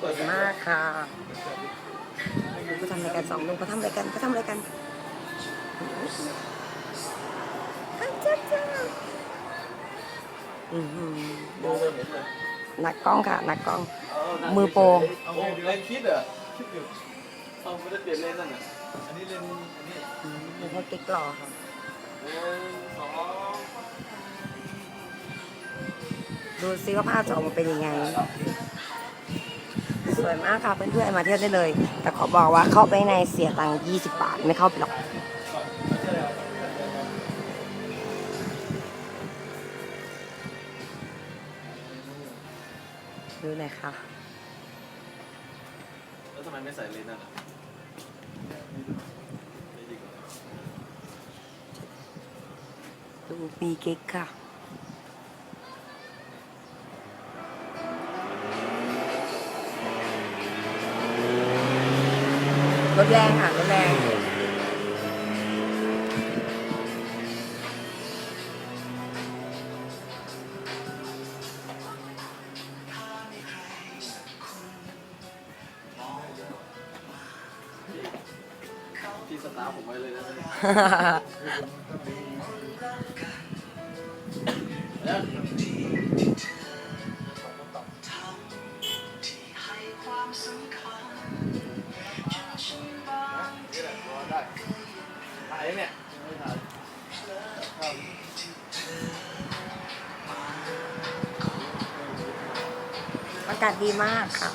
สวยมากค่ะเขาทำอะไรกันสองลุงเขาทำอะไรกันเขาทำอะไรกันอ้าวจ้าจ้าอื้อหือมองไม่เห็นเลยนักกล้องค่ะนักกล้องเามือโปรเอาเลนส์คิดเหรอคิดอยู่เอาไม่ได้เปลี่ยนเลนส์นั่นน่ะอันนี้เลนส์อันนี้อืมมีเขากิ๊กหล่อค่ะหนึ่งสองดูซิว่าภาพจะออกมาเป็นยังไง สวยมากค่ะเพื่อนๆมาเที่ยวได้เลย แต่ขอบอกว่าเข้าไปในเสียตังค์20 บาทไม่เข้าไปหรอกดูหน่อยค่ะแล้วทำไมไม่ใส่เลนส์นั่นอะไม่ดีกว่าดูมีกิ๊กค่ะ รถแรงค่ะรถแรง ที่สตาร์ทผมไว้เลยนะเนี่ย ละรอได้ถ่ายเนี่ยไม่ถ่ายครับอากาศดีมากค่ะ